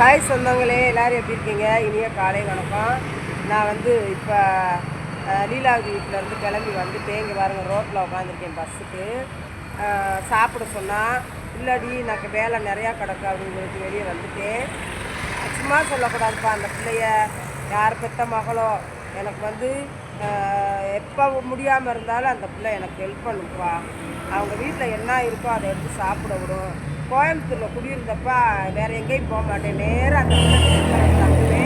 Hi சொந்தங்களே எல்லோரும் எப்படி இருக்கீங்க? இனிய காலை வணக்கம். நான் வந்து இப்போ லீலாவதி வீட்டிலேருந்து கிளம்பி வந்துட்டேன் இங்கே பாருங்க ரோட்டில் உட்காந்துருக்கேன் பஸ்ஸுக்கு. சாப்பிட சொன்னால் இல்லாடி எனக்கு வேலை நிறையா கிடக்கு அப்படின்னு வெளியே வந்துட்டேன். சும்மா சொல்லக்கூடாதுப்பா அந்த பிள்ளைய யார் பெத்த மகளோ எனக்கு வந்து எப்போ முடியாமல் இருந்தாலும் அந்த பிள்ளை எனக்கு ஹெல்ப் பண்ணுப்பா. அவங்க வீட்டில் என்ன இருக்கோ அதை எடுத்து சாப்பிட விடும். கோயம்புத்தூரில் குடியிருந்தப்பா வேறு எங்கேயும் போக மாட்டேன். நேராக அந்த பிள்ளை வந்து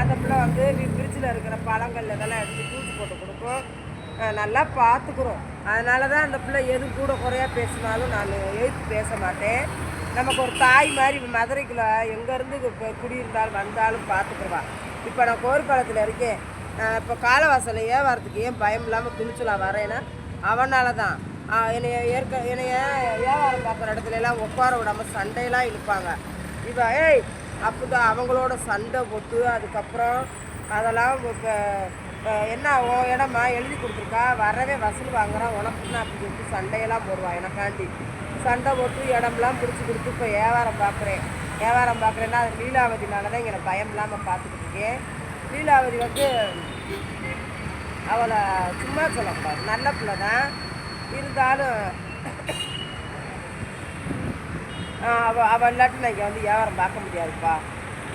அந்த பிள்ளை வந்து ஃப்ரிட்ஜில் இருக்கிற பழங்கள் இதெல்லாம் எடுத்து ஜூஸ் போட்டு கொடுக்கும். நல்லா பார்த்துக்குறோம் அதனால தான் அந்த பிள்ளை எது கூட குறையா பேசினாலும் நான் எழுத்து பேச மாட்டேன். நமக்கு ஒரு தாய் மாதிரி மதுரைக்குள்ள எங்கேருந்து இப்போ குடியிருந்தாலும் வந்தாலும் பார்த்துக்குருவா இப்போ நான் கோரிப்பாளத்தில் இருக்கேன். இப்போ காலவாசலில் ஏன் ஏன் பயம் இல்லாமல் துணிச்சலாக வரேன்னா அவனால தான் என்னைய ஏற்க என்னைய வியாபாரம் பார்க்குற இடத்துல எல்லாம் உட்கார விடாமல் சண்டையெல்லாம் இழுப்பாங்க. இப்போ ஏய் அப்போதான் அவங்களோட சண்டை போட்டு அதுக்கப்புறம் அதெல்லாம் இப்போ என்ன ஓ இடமா எழுதி கொடுத்துருக்கா? வரவே வசூல் வாங்குறான் உனக்குன்னு அப்படி சொல்லிட்டு சண்டையெல்லாம் போடுவான் எனக்காண்டி. சண்டை போட்டு இடம்லாம் பிடிச்சி கொடுத்து இப்போ வியாபாரம் பார்க்குறேன். வியாபாரம் பார்க்குறேன்னா அது லீலாவதினால தான் இங்கே பயம் இல்லாமல் பார்த்துக்கிட்டு இருக்கேன். லீலாவதி வந்து அவளை சும்மா சொல்லக்கூடாது. நல்ல பிள்ளை தான் இருந்தாலும் அவள் அவ அவள் இல்லாட்டி நான் இங்கே வந்து வியாபாரம் பார்க்க முடியாதுப்பா.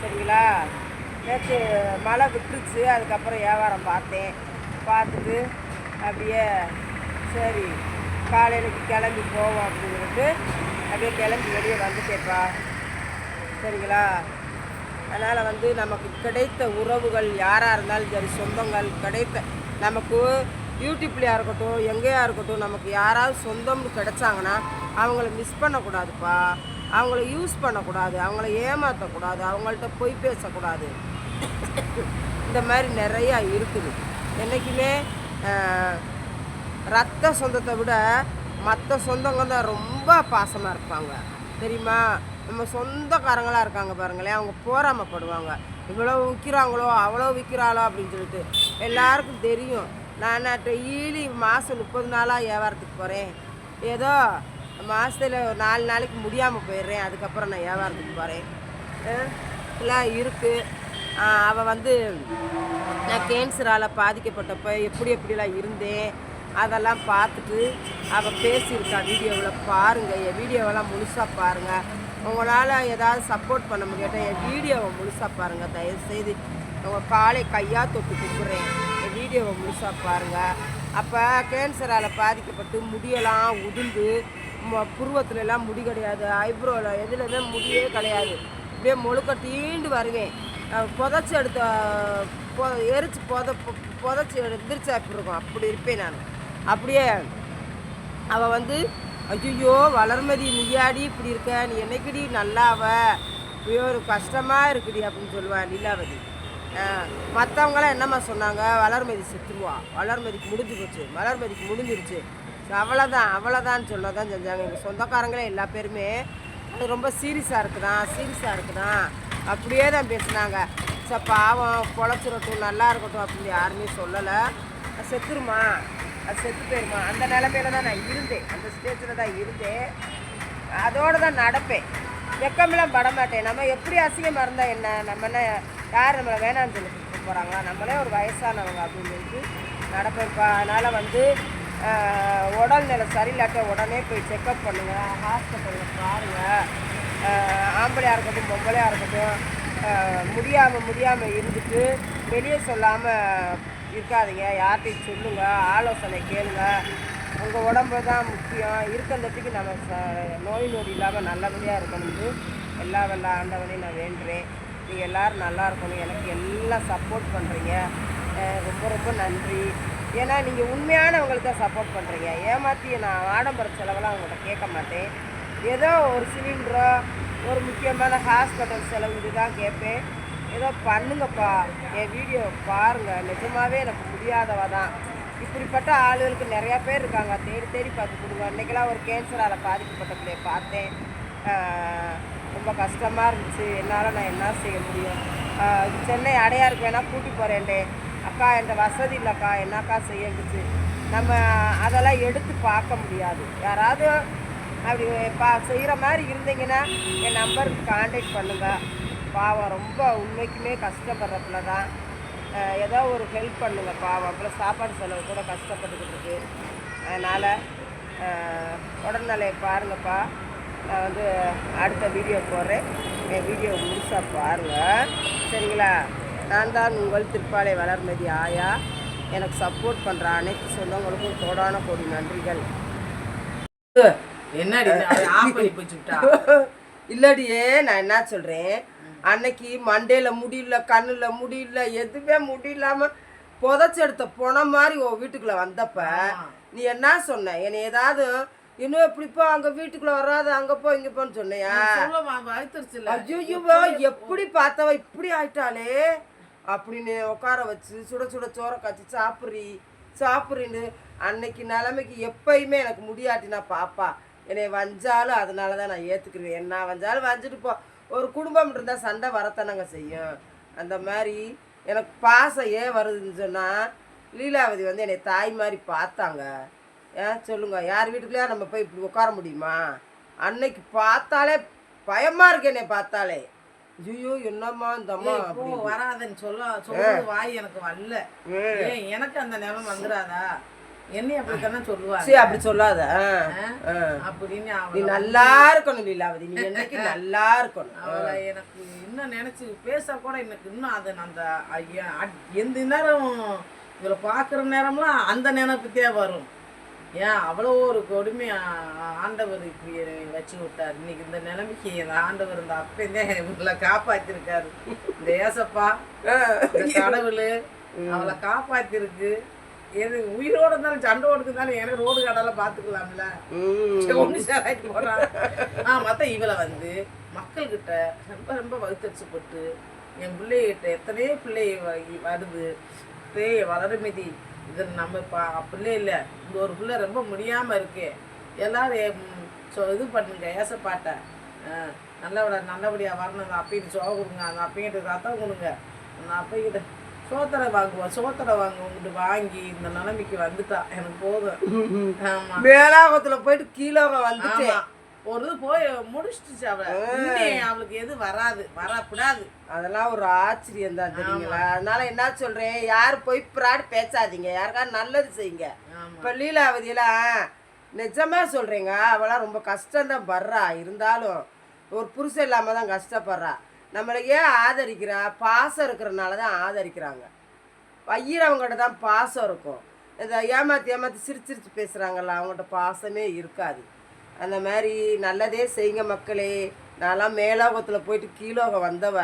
சரிங்களா? நேற்று மழை விட்டுருச்சு. அதுக்கப்புறம் வியாபாரம் பார்த்தேன். பார்த்துட்டு அப்படியே சரி காலையிலக்கு கிளம்பி போவோம் அப்படின்னு சொல்லிட்டு அப்படியே கிளம்பி வெளியே வந்துட்டேப்பா சரிங்களா? அதனால் வந்து நமக்கு கிடைத்த உறவுகள் யாராக இருந்தாலும் சரி சொந்தங்கள் கிடைத்த நமக்கு யூடியூப்லையாக இருக்கட்டும் எங்கேயா இருக்கட்டும் நமக்கு யாராவது சொந்தம் கிடைச்சாங்கன்னா அவங்கள மிஸ் பண்ணக்கூடாதுப்பா. அவங்கள யூஸ் பண்ணக்கூடாது. அவங்கள ஏமாற்றக்கூடாது அவங்கள்ட்ட பொய் பேசக்கூடாது. இந்த மாதிரி நிறையா இருக்குது. என்றைக்குமே ரத்த சொந்தத்தை விட மற்ற சொந்தங்க தான் ரொம்ப பாசமாக இருப்பாங்க. தெரியுமா? நம்ம சொந்தக்காரங்களாக இருக்காங்க பாருங்களேன். அவங்க போராமப்படுவாங்க. இவ்வளோ விற்கிறாங்களோ அவ்வளோ விற்கிறாளோ அப்படின்னு சொல்லிட்டு எல்லாருக்கும் தெரியும். நான் டெய்லி மாதம் முப்பது நாளாக வியாபாரத்துக்கு போகிறேன் ஏதோ மாதத்தில் ஒரு நாலு நாளைக்கு முடியாமல் போயிடுறேன். அதுக்கப்புறம் நான் வியாபாரத்துக்கு போகிறேன் எல்லாம் இருக்குது அவள் வந்து நான் கேன்சரால் பாதிக்கப்பட்டப்போ எப்படி எப்படிலாம் இருந்தேன் அதெல்லாம் பார்த்துட்டு அவள் பேசியிருக்கா வீடியோவில். பாருங்கள் என் வீடியோவெல்லாம் முழுசாக பாருங்கள் உங்களால் ஏதாவது சப்போர்ட் பண்ண முடியாட்டா என் வீடியோவை முழுசாக பாருங்கள் தயவுசெய்து உங்கள் காலை கையாக தொட்டு கும்பிட்றேன் என் வீடியோவை முழுசாக பாருங்கள் அப்போ கேன்சரால் பாதிக்கப்பட்டு முடியெல்லாம் உதிர்ந்து ம- புருவத்துல எல்லாம் முடி கிடையாது. ஐப்ரோவில் எதுலையுமே முடியே கிடையாது. அப்படியே முழுக்க தீண்டு வருவேன். புதைச்சி எடுத்த எரிச்சு புத புதைச்சி எந்திரிச்சா அப்படி இருக்கும்? அப்படி இருப்பேன் நான். அப்படியே அவள் வந்து ஐயோ வளர்மதி நீயாடி இப்படி இருக்க? நீ என்னைக்குடி நல்லாவ? ஐயோ ஒரு கஷ்டமாக இருக்குடி அப்படின்னு சொல்லுவாள் லீலாவதி. மற்றவங்களாம் என்னம்மா சொன்னாங்க? வளர்மதி செத்துருவா. வளர்மதிக்கு முடிஞ்சு போச்சு. வளர்மதிக்கு முடிஞ்சிருச்சு. அவ்வளோதான் அவ்வளோதான் சொல்ல தான் செஞ்சாங்க. எங்கள் சொந்தக்காரங்களே எல்லா பேருமே அது ரொம்ப சீரியஸாக இருக்குதான் சீரியஸாக இருக்குதான். அப்படியே தான் பேசுனாங்க. சார் பாவம் பொழைச்சிடட்டும் நல்லா இருக்கட்டும் அப்படின்னு யாருமே சொல்லலை. செத்துருமா? அது செத்து போயிருமா? அந்த நிலமையில தான் நான் இருந்தேன். அந்த ஸ்டேஜில் தான் இருந்தேன். அதோடு தான் நடப்பேன். வெக்கமெல்லாம் படமாட்டேன் நம்ம எப்படி அசிங்கமாக இருந்தால் என்ன? நம்ம என்ன யார் நம்மளை வேணாம்னு சொல்லி போகிறாங்களா நம்மளே ஒரு வயசானவங்க அப்படின்னு சொல்லிட்டு நடப்பேன்ப்பா. அதனால் வந்து உடல்நிலை சரியில்லாட்ட உடனே போய் செக்கப் பண்ணுங்கள் ஹாஸ்பிட்டலில் பாருங்கள் ஆம்பளையாக இருக்கட்டும் பொம்பளையாக இருக்கட்டும் முடியாமல் முடியாமல் இருந்துட்டு வெளியே சொல்லாமல் இருக்காதீங்க யார்கிட்டையும் சொல்லுங்கள் ஆலோசனை கேளுங்க. உங்கள் உடம்பு தான் முக்கியம். இருக்கிறதுக்கு நம்ம ச- நோய் நொடி இல்லாமல் நல்லபடியாக இருக்கணும்னு எல்லா வெள்ள ஆண்டவனையும் நான் வேண்டுறேன். நீங்கள் எல்லோரும் நல்லா இருக்கணும். எனக்கு எல்லாம் சப்போர்ட் பண்ணுறீங்க ரொம்ப ரொம்ப நன்றி. ஏன்னா நீங்கள் உண்மையானவங்களுக்கு தான் சப்போர்ட் பண்ணுறீங்க ஏமாற்றி நான் ஆடம்பர செலவெல்லாம் அவங்கள்ட்ட கேட்க மாட்டேன். ஏதோ ஒரு சிலிண்டரோ ஒரு முக்கியமான ஹாஸ்பிட்டல் செலவு இதுதான் கேட்பேன். ஏதோ பண்ணுங்கப்பா. என் வீடியோ பாருங்கள் நிஜமாவே எனக்கு முடியாதவ தான். இப்படிப்பட்ட ஆளுகளுக்கு நிறையா பேர் இருக்காங்க. தேடி தேடி பார்த்து கொடுங்க. அன்றைக்கெல்லாம் ஒரு கேன்சரால் பாதிக்கப்பட்ட பிள்ளைய பார்த்தேன். ரொம்ப கஷ்டமாக இருந்துச்சு. என்னால் நான் என்ன செய்ய முடியும்? சென்னை அடையாருக்கு வேணால் கூட்டி போகிறேன்டே அக்கா என்கிட்ட வசதி இல்லைக்கா. என்னக்கா செய்யணுச்சு நம்ம அதெல்லாம் எடுத்து பார்க்க முடியாது. யாராவது அப்படி பா செய்கிற மாதிரி இருந்தீங்கன்னா என் நம்பருக்கு காண்டாக்ட் பண்ணுங்கள் பாவம் ரொம்ப உண்மைக்குமே கஷ்டப்படுற பிள்ளை தான் ஏதோ ஒரு ஹெல்ப் பண்ணுங்க பாவம். அப்புறம் சாப்பாடு செலவு கூட கஷ்டப்பட்டுக்கிட்டு இருக்கு. அதனால் உடல்நிலையை பாருங்கப்பா. நான் வந்து அடுத்த வீடியோ போடுறேன். என் வீடியோ முழுசாக பாருங்கள் சரிங்களா? நான் தான் உங்கள் திருப்பாலை வளர்மதி ஆயா. எனக்கு சப்போர்ட் பண்ணுற அனைத்து சொந்தங்களுக்கும் கோடான கோடி நன்றிகள். என்னடி இல்லடியே நான் என்ன சொல்கிறேன் அன்னைக்கு மண்டையில் முடியல கண்ணில் முடியல எதுவுமே முடியலாம புதைச்சி எடுத்த போன மாதிரி உன் வீட்டுக்குள்ளே வந்தப்ப நீ என்ன சொன்ன? என்னை ஏதாவது இன்னும் இப்படிப்போ அங்கே வீட்டுக்குள்ளே வராது அங்கே போ இங்கே போன்னு சொன்னையா? சொல்லுமா வயிற்றுச்சுல ஐயோ எப்படி பார்த்தவ இப்படி ஆயிட்டாளே? அப்படின்னு உட்கார வச்சு சுட சுட சோற காய்ச்சி சாப்பிட்றி சாப்பிட்றின்னு அன்னைக்கு நிலைமைக்கு எப்பயுமே எனக்கு முடியாட்டி நான் பாப்பா. என்னை வஞ்சாலும் அதனால தான் நான் ஏற்றுக்குருவேன் என்ன வஞ்சாலும் வஞ்சிட்டு போ. ஒரு குடும்பம் இருந்தால் சண்டை வரத்தானங்க செய்யும். அந்த மாதிரி எனக்கு பாசம் ஏன் வருதுன்னு சொன்னால் லீலாவதி வந்து என்னை தாய் மாதிரி பார்த்தாங்க. ஏன் சொல்லுங்க யார் வீட்டுக்குள்ளேயா நம்ம போய் இப்படி உட்கார முடியுமா? அன்னைக்கு பார்த்தாலே பயமா இருக்கு என்னை பார்த்தாலே. ஐயோ என்னம்மா இந்த அம்மா வராதன்னு சொல்ல சொல்றது வாய் எனக்கு வரல. எனக்கு அந்த நிலம் வந்துடாதா? அப்படி சொல்லாத. நீ நல்லா இருக்கணும் லீலாவதி. நீ என்னைக்கு நல்லா இருக்கணும்? எனக்கு இன்னும் நினைச்சு பேச கூட எனக்கு இன்னும் அது அந்த எந்த நேரம் இவளை பார்க்குற நேரம்லாம் அந்த நினைப்புத்தே வரும். ஏன்? அவ்வளோ ஒரு கொடுமை ஆண்டவர் இப்படி வச்சு விட்டார். இன்னைக்கு இந்த நிலைமைக்கு இந்த ஆண்டவர் இந்த அப்பந்தே இவங்களை காப்பாத்திருக்காரு. இந்த ஏசப்பா கடவுள் அவளை காப்பாத்திருக்கு. எது உயிரோட இருந்தாலும் சண்டை ஓடுக்குதாலும் எனக்கு ரோடு கடலை பார்த்துக்கலாம்ல. ஒன்று போடுறான் ஆ மற்ற இவளை வந்து மக்கள்கிட்ட ரொம்ப ரொம்ப வகுத்தரிச்சுப்பட்டு என் பிள்ளைகிட்ட எத்தனையோ பிள்ளை வ- வருது. பிள்ளைய வளருமிதி. இது நம்ம பா பிள்ளை இல்லை. இந்த ஒரு பிள்ளை ரொம்ப முடியாமல் இருக்கு. எல்லாரும் சொ இது பண்ணுங்க ஏசப்பாட்ட. நல்லபடியா நல்லபடியாக வரணும் அந்த அப்பைக்கிட்ட சோக கொடுங்க அந்த அப்பைக்கிட்ட ரத்தம் கொடுங்க. அந்த அப்பைக்கிட்ட சோத்தரை வாங்குவோம் சோத்தரை வாங்குவோம் வாங்கி இந்த நிலைமைக்கு வந்துட்டா. எனக்கு போதும். மேலாகத்துல போயிட்டு கீழே வந்துட்டேன் ஆமா. ஒரு இது போய் முடிச்சிட்டுச்சு அவ. இனி அவளுக்கு எது வராது வரக்கூடாது. அதெல்லாம் ஒரு ஆச்சரியம் தான் தெரியுங்களா? அதனால என்ன சொல்றேன்? யார் போய் பிராடு பேசாதீங்க. யாருக்காவது நல்லது செய்யுங்க. இப்போ லீலாவதியெல்லாம் நிஜமா சொல்கிறேங்க அவளாம் ரொம்ப கஷ்டம்தான் படுறா. இருந்தாலும் ஒரு புருஷன் இல்லாமல் தான் கஷ்டப்படுறா. நம்மளை ஏன் ஆதரிக்கிறா பாசம் இருக்கிறனால தான் ஆதரிக்கிறாங்க. வையிறவங்ககிட்ட தான் பாசம் இருக்கும். இந்த ஏமாற்றி ஏமாற்றி சிரிச்சு சிரிச்சு பேசுகிறாங்கல்ல அவங்கள்ட்ட பாசமே இருக்காது. அந்த மாதிரி நல்லதே செய்யுங்க மக்களே. நான்லாம் மேலோகத்தில் போயிட்டு கீழோகம் வந்தவ.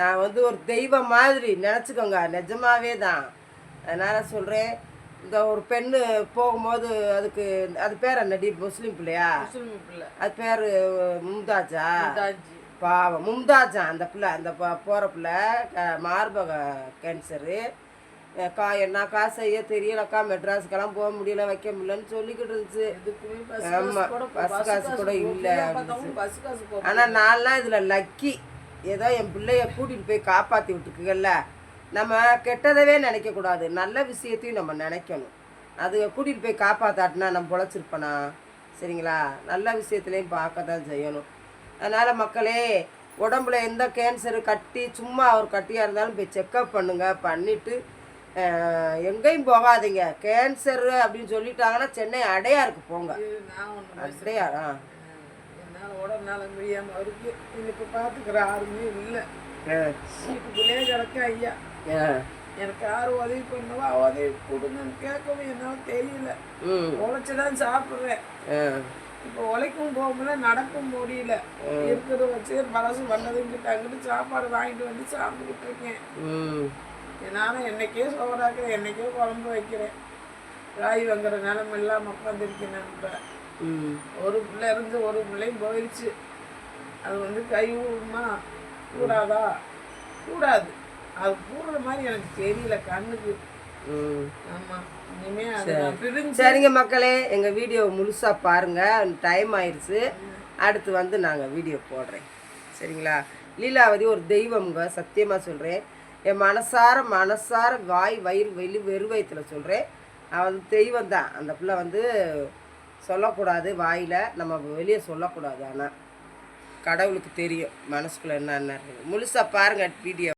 நான் வந்து ஒரு தெய்வம் மாதிரி நினச்சிக்கோங்க. நிஜமாவே தான். அதனால் சொல்கிறேன் இந்த ஒரு பெண்ணு போகும்போது அதுக்கு அது பேர் என்னடி? முஸ்லீம் பிள்ளையா? முஸ்லிம் பிள்ளை. அது பேர் மும்தாஜ். பாவம். மும்தாஜா அந்த பிள்ளை அந்த போகிற பிள்ளை மார்பக கேன்சரு கா என்ன காசு செய்ய தெரியலக்கா மெட்ராஸுக்கெல்லாம் போக முடியல வைக்க முடியலன்னு சொல்லிக்கிட்டு இருந்துச்சு. எதுக்குமே பஸ் காசு கூட இல்ல ஆனால் நான்லாம் இதில் லக்கி ஏதோ என் பிள்ளைய கூட்டிகிட்டு போய் காப்பாற்றி விட்டுருக்குல்ல நம்ம கெட்டதவே நினைக்கக்கூடாது. நல்ல விஷயத்தையும் நம்ம நினைக்கணும். அது கூட்டிகிட்டு போய் காப்பாற்றாட்டினா நம்ம பொழைச்சிருப்பனா? சரிங்களா? நல்ல விஷயத்துலையும் பார்க்க தான் செய்யணும். அதனால் மக்களே உடம்புல எந்த கேன்சரு கட்டி சும்மா ஒரு கட்டியாக இருந்தாலும் போய் செக்கப் பண்ணுங்க பண்ணிவிட்டு எங்கேயும் போகாதீங்க. கேன்சரு அப்படின்னு சொல்லிட்டாங்கன்னா சென்னை அடையாருக்கு போங்க. அடையார்? ஆ என்னால் உடம்புனால முடியாமல் இருக்கு. இப்போ பார்த்துக்கிற யாருமே இல்லை. வீட்டுக்குள்ளே கிடக்க ஐயா. எனக்கு யாரும் உதவி பண்ணுவா? உதவி கொடுங்கன்னு கேட்கவும் என்னால் தெரியல. உழைச்சி தான் சாப்பிட்றேன். இப்போ உழைக்கவும் போக முடியல. நடக்கவும் முடியல இருக்கிறத வச்சு பழசு பண்ணதுங்கிட்ட அங்கிட்டு சாப்பாடு வாங்கிட்டு வந்து சாப்பிட்டுக்கிட்டு இருக்கேன். நானும் என்னைக்கே சோறாக்கிறேன் என்னைக்கே குழம்பு வைக்கிறேன். காய் வாங்குற நிலமை இல்லாமல் உட்காந்துருக்கேன் இப்போ. ம். ஒரு பிள்ளை இருந்து ஒரு பிள்ளையும் போயிடுச்சு அது வந்து கை ஊடுமா கூடாதா கூடாது அது கூடுற மாதிரி எனக்கு தெரியல கண்ணுக்கு. ஆமாம் சரிங்க மக்களே எங்கள் வீடியோ முழுசாக பாருங்கள் டைம் ஆயிடுச்சு அடுத்து வந்து நாங்கள் வீடியோ போடுறேன். சரிங்களா? லீலாவதி ஒரு தெய்வம்ங்க. சத்தியமாக சொல்கிறேன் என் மனசார மனசார வாய் வயிறு வெளி வெறுவயத்தில் சொல்கிறேன் அவன் தெய்வம் தான். அந்த பிள்ளை வந்து சொல்லக்கூடாது வாயில். நம்ம வெளியே சொல்லக்கூடாது ஆனால் கடவுளுக்கு தெரியும். மனசுக்குள்ள என்ன முழுசாக பாருங்கள் வீடியோ.